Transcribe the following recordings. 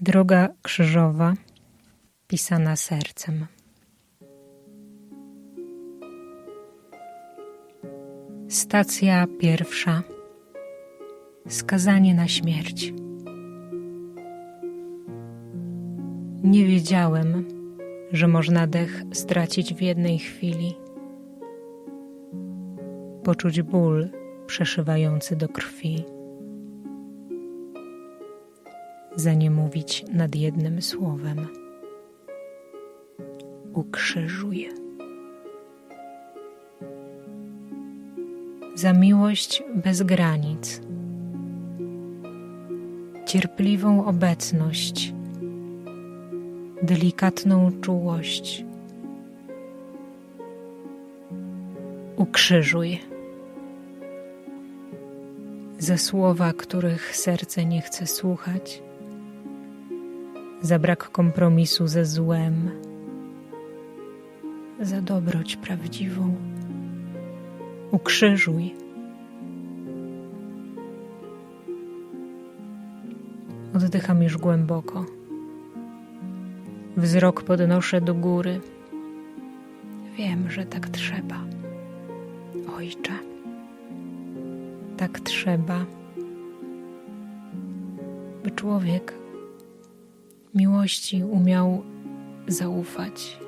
Droga krzyżowa, pisana sercem. Stacja pierwsza. Skazanie na śmierć. Nie wiedziałem, że można dech stracić w jednej chwili. Poczuć ból przeszywający do krwi. Zaniemówić nad jednym słowem. Ukrzyżuj. Za miłość bez granic, cierpliwą obecność, delikatną czułość. Ukrzyżuj. Za słowa, których serce nie chce słuchać, za brak kompromisu ze złem, za dobroć prawdziwą. Ukrzyżuj. Oddycham już głęboko. Wzrok podnoszę do góry. Wiem, że tak trzeba. Ojcze, tak trzeba, by człowiek miłości umiał zaufać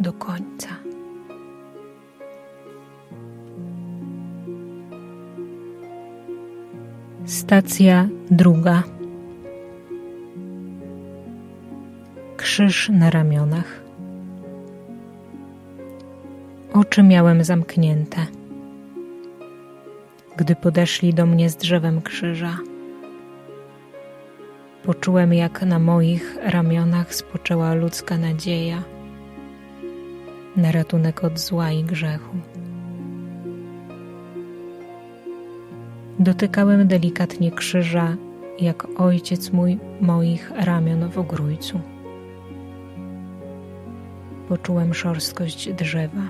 do końca. Stacja druga. Krzyż na ramionach. Oczy miałem zamknięte. Gdy podeszli do mnie z drzewem krzyża, poczułem, jak na moich ramionach spoczęła ludzka nadzieja na ratunek od zła i grzechu. Dotykałem delikatnie krzyża, jak ojciec mój moich ramion w ogrójcu. Poczułem szorstkość drzewa,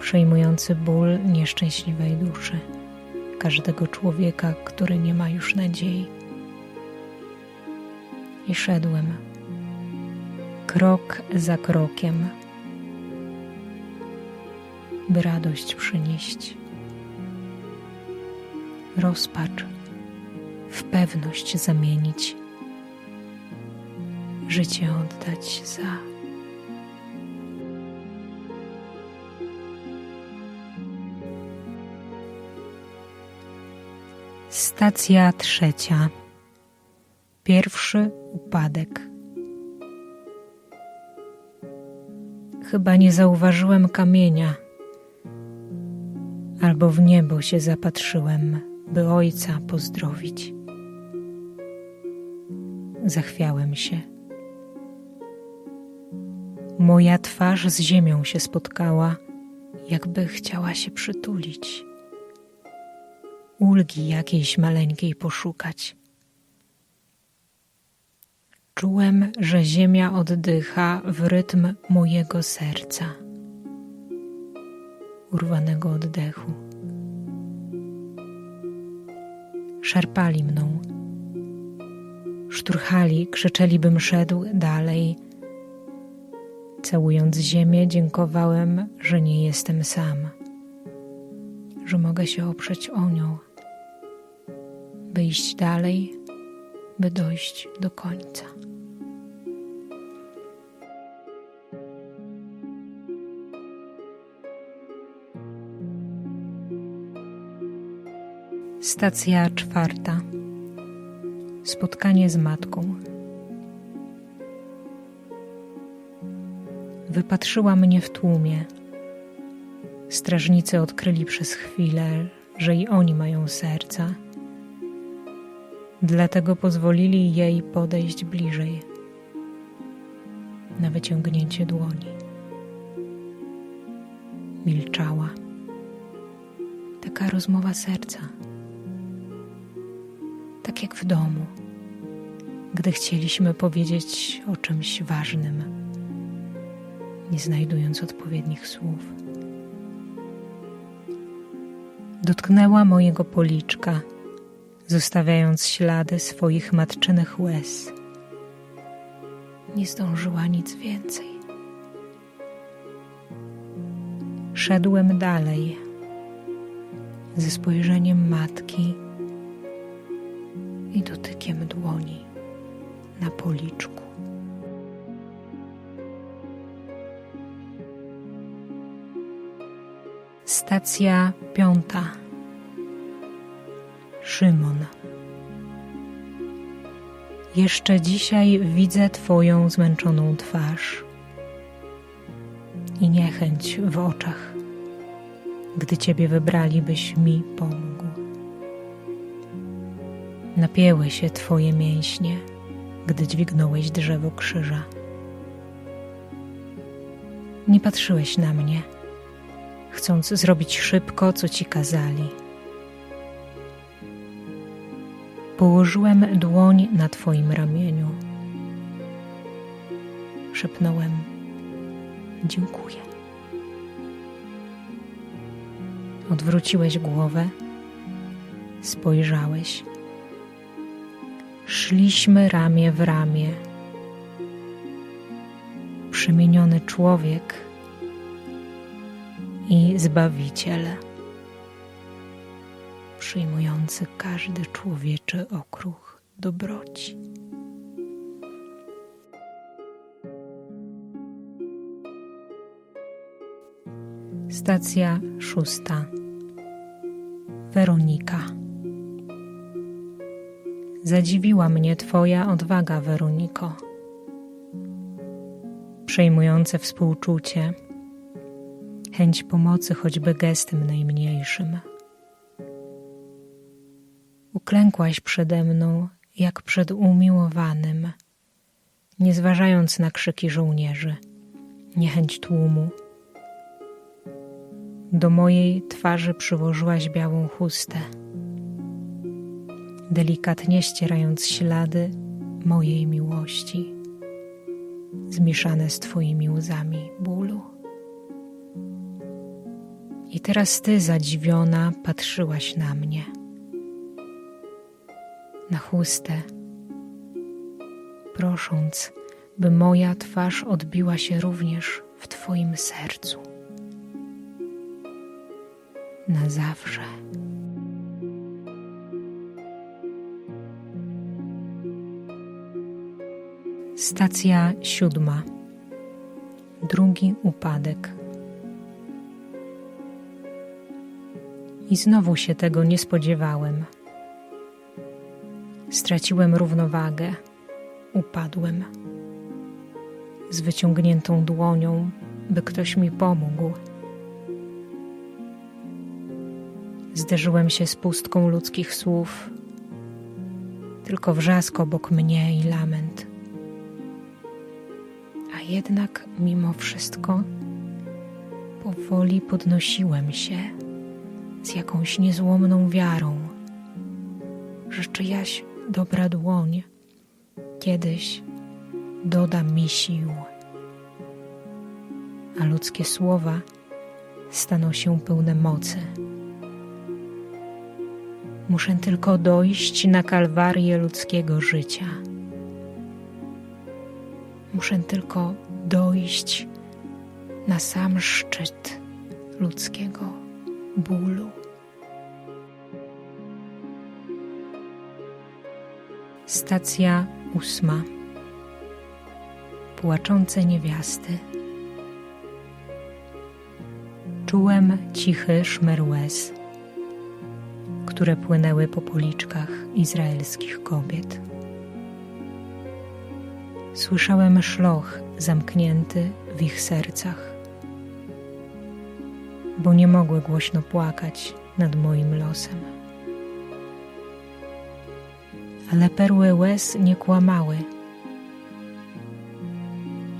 przejmujący ból nieszczęśliwej duszy, każdego człowieka, który nie ma już nadziei. I szedłem, krok za krokiem, by radość przynieść. Rozpacz. W pewność zamienić, życie oddać za. Stacja trzecia. Pierwszy upadek. Chyba nie zauważyłem kamienia, albo w niebo się zapatrzyłem by ojca pozdrowić. Zachwiałem się. Moja twarz z ziemią się spotkała, jakby chciała się przytulić, ulgi jakiejś maleńkiej poszukać. Czułem, że ziemia oddycha w rytm mojego serca, urwanego oddechu. szarpali mną. Szturchali, krzyczeli, bym szedł dalej. Całując ziemię, dziękowałem, że nie jestem sam, że mogę się oprzeć o nią, by iść dalej, by dojść do końca. Stacja czwarta. Spotkanie z matką. Wypatrzyła mnie w tłumie. Strażnicy odkryli przez chwilę, że i oni mają serca. Dlatego pozwolili jej podejść bliżej, na wyciągnięcie dłoni. Milczała. Taka rozmowa serca tak jak w domu, gdy chcieliśmy powiedzieć o czymś ważnym, nie znajdując odpowiednich słów. Dotknęła mojego policzka, zostawiając ślady swoich matczynych łez. Nie zdążyła nic więcej. Szedłem dalej ze spojrzeniem matki i dotykiem dłoni na policzku. Stacja piąta. Szymon. Jeszcze dzisiaj widzę Twoją zmęczoną twarz i niechęć w oczach, gdy Ciebie wybrali, byś mi pomógł. Napięły się Twoje mięśnie, gdy dźwignąłeś drzewo krzyża. Nie patrzyłeś na mnie, chcąc zrobić szybko, co Ci kazali. Położyłem dłoń na Twoim ramieniu. Szepnąłem: Dziękuję. Odwróciłeś głowę, spojrzałeś. Szliśmy ramię w ramię. Przemieniony człowiek i Zbawiciel przyjmujący każdy człowieczy okruch dobroci. Stacja szósta. Weronika. Zadziwiła mnie Twoja odwaga, Weroniko. Przejmujące współczucie, chęć pomocy choćby gestem najmniejszym uklękłaś przede mną jak przed umiłowanym, nie zważając na krzyki żołnierzy, niechęć tłumu. Do mojej twarzy przyłożyłaś białą chustę, delikatnie ścierając ślady mojej miłości, zmieszane z Twoimi łzami bólu. I teraz Ty, zadziwiona, patrzyłaś na mnie na chustę, prosząc, by moja twarz odbiła się również w Twoim sercu. Na zawsze. Stacja siódma. Drugi upadek. I znowu się tego nie spodziewałem. Straciłem równowagę, upadłem. Z wyciągniętą dłonią, by ktoś mi pomógł. Zderzyłem się z pustką ludzkich słów, tylko wrzask obok mnie i lament. A jednak mimo wszystko powoli podnosiłem się z jakąś niezłomną wiarą, że czyjaś dobra dłoń kiedyś doda mi sił, a ludzkie słowa staną się pełne mocy. Muszę tylko dojść na kalwarię ludzkiego życia. Muszę tylko dojść na sam szczyt ludzkiego bólu. Stacja ósma. Płaczące niewiasty. Czułem cichy szmer łez, które płynęły po policzkach izraelskich kobiet. Słyszałem szloch zamknięty w ich sercach, bo nie mogły głośno płakać nad moim losem ale perły łez nie kłamały.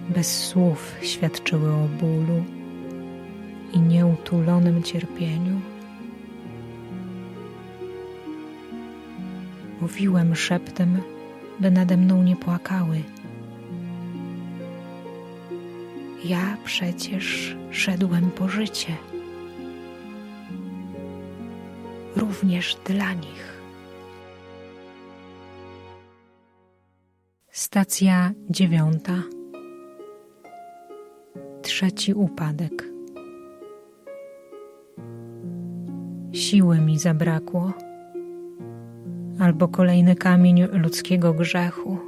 Bez słów świadczyły o bólu i nieutulonym cierpieniu. Mówiłem szeptem, by nade mną nie płakały. Ja przecież szedłem po życie, również dla nich. Stacja dziewiąta. Trzeci upadek. Siły mi zabrakło, albo kolejny kamień ludzkiego grzechu.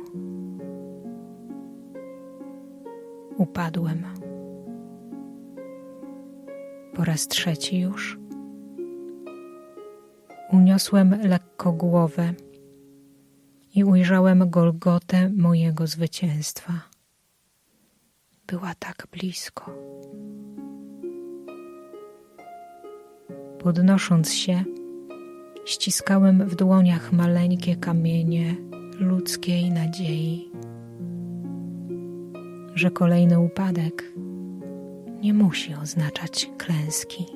Upadłem. Po raz trzeci już. Uniosłem lekko głowę i ujrzałem Golgotę mojego zwycięstwa. Była tak blisko. Podnosząc się, ściskałem w dłoniach maleńkie kamienie ludzkiej nadziei, że kolejny upadek nie musi oznaczać klęski,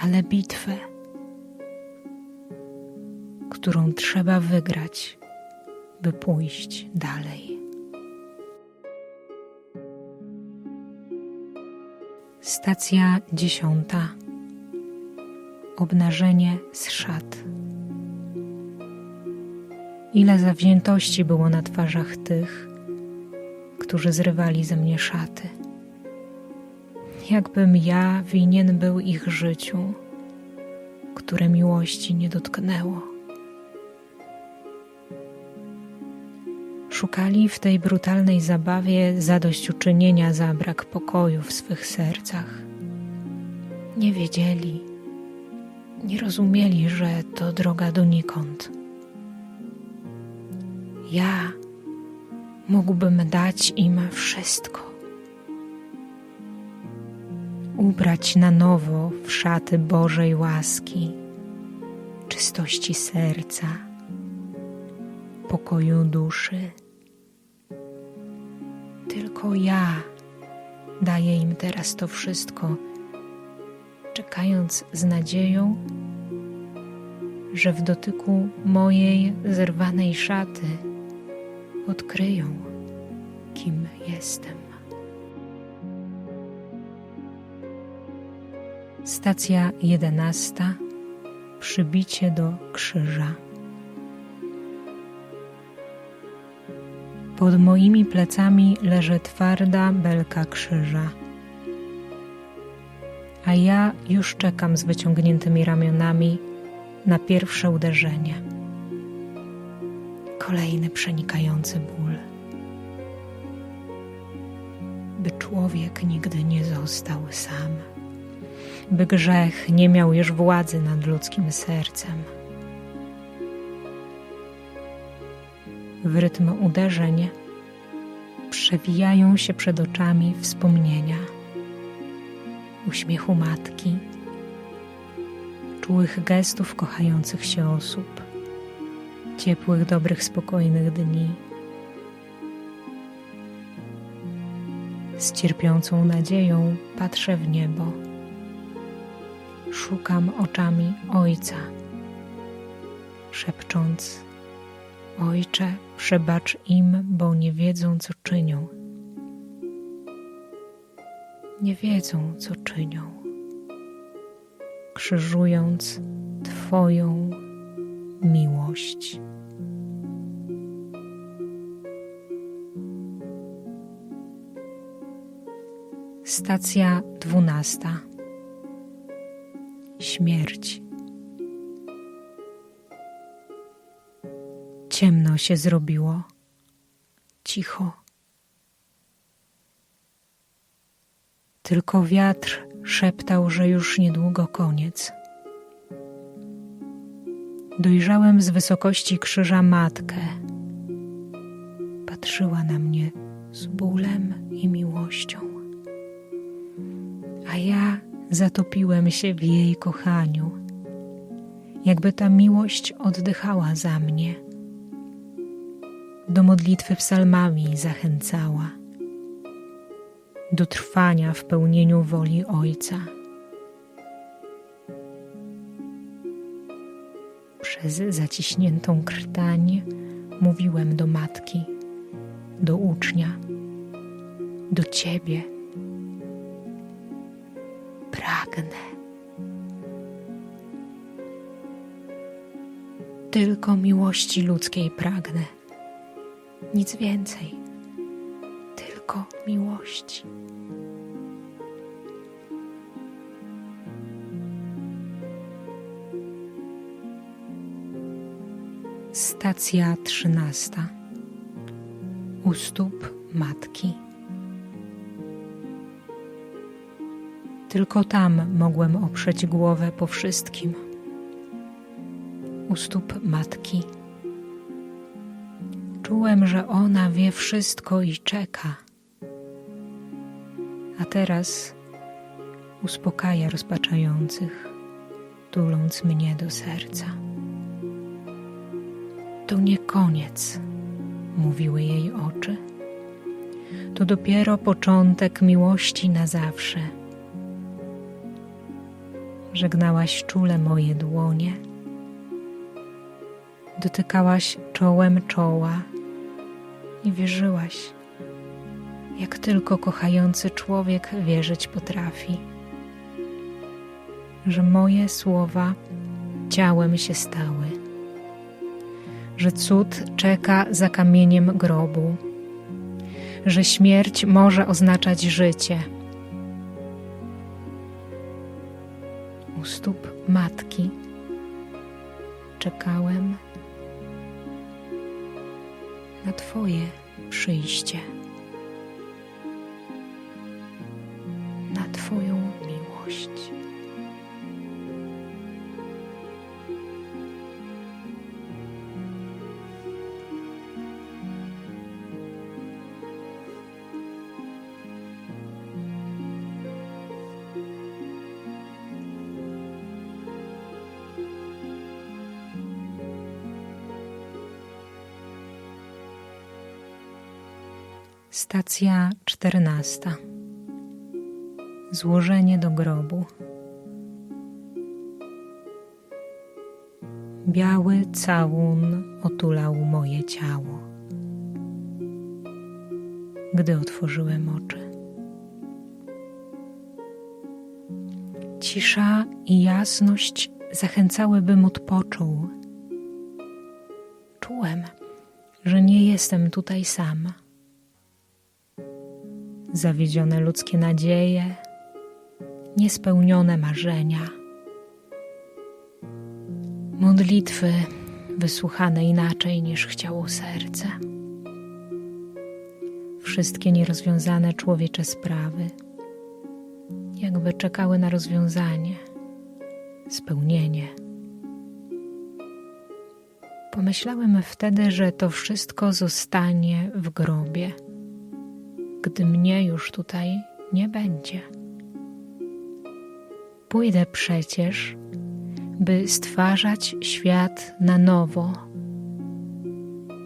ale bitwę którą trzeba wygrać, by pójść dalej. Stacja dziesiąta. Obnażenie z szat. Ile zawziętości było na twarzach tych, którzy zrywali ze mnie szaty. Jakbym ja winien był ich życiu, które miłości nie dotknęło. Szukali w tej brutalnej zabawie zadośćuczynienia za brak pokoju w swych sercach. Nie wiedzieli, nie rozumieli, że to droga donikąd. Ja mógłbym dać im wszystko. Ubrać na nowo w szaty Bożej łaski, czystości serca, pokoju duszy tylko ja daję im teraz to wszystko, czekając z nadzieją, że w dotyku mojej zerwanej szaty odkryją, kim jestem. Stacja jedenasta. Przybicie do krzyża. Pod moimi plecami leży twarda belka krzyża. A ja już czekam z wyciągniętymi ramionami na pierwsze uderzenie. Kolejny przenikający ból. By człowiek nigdy nie został sam, by grzech nie miał już władzy nad ludzkim sercem w rytm uderzeń przewijają się przed oczami wspomnienia uśmiechu matki, czułych gestów kochających się osób, ciepłych, dobrych, spokojnych dni. Z cierpiącą nadzieją patrzę w niebo. Szukam oczami Ojca, szepcząc Ojcze, przebacz im, bo nie wiedzą, co czynią. Nie wiedzą, co czynią, krzyżując Twoją miłość. Stacja dwunasta. Śmierć. Ciemno się zrobiło, cicho. Tylko wiatr szeptał, że już niedługo koniec. Dojrzałem z wysokości krzyża matkę. Patrzyła na mnie z bólem i miłością. A ja zatopiłem się w jej kochaniu, jakby ta miłość oddychała za mnie do modlitwy psalmami zachęcała, do trwania w pełnieniu woli Ojca. Przez zaciśniętą krtań mówiłem do matki, do ucznia, do Ciebie. Pragnę. Tylko miłości ludzkiej pragnę Nic więcej, tylko miłości. Stacja trzynasta. U stóp matki. Tylko tam mogłem oprzeć głowę po wszystkim. U stóp matki. Czułem, że ona wie wszystko i czeka. A teraz uspokaja rozpaczających, tuląc mnie do serca. To nie koniec, mówiły jej oczy. To dopiero początek miłości na zawsze. Żegnałaś czule moje dłonie, dotykałaś czołem czoła i wierzyłaś, jak tylko kochający człowiek wierzyć potrafi, że moje słowa ciałem się stały, że cud czeka za kamieniem grobu, że śmierć może oznaczać życie. U stóp matki czekałem na Twoje przyjście, Stacja czternasta. Złożenie do grobu. Biały całun otulał moje ciało. Gdy otworzyłem oczy. Cisza i jasność zachęcały, bym odpoczął. Czułem, że nie jestem tutaj sama zawiedzione ludzkie nadzieje, niespełnione marzenia, modlitwy wysłuchane inaczej niż chciało serce, wszystkie nierozwiązane człowiecze sprawy, jakby czekały na rozwiązanie, spełnienie. Pomyślałem wtedy, że to wszystko zostanie w grobie gdy mnie już tutaj nie będzie. Pójdę przecież, by stwarzać świat na nowo,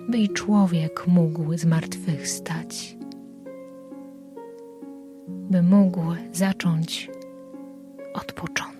by i człowiek mógł zmartwychwstać, by mógł zacząć od początku.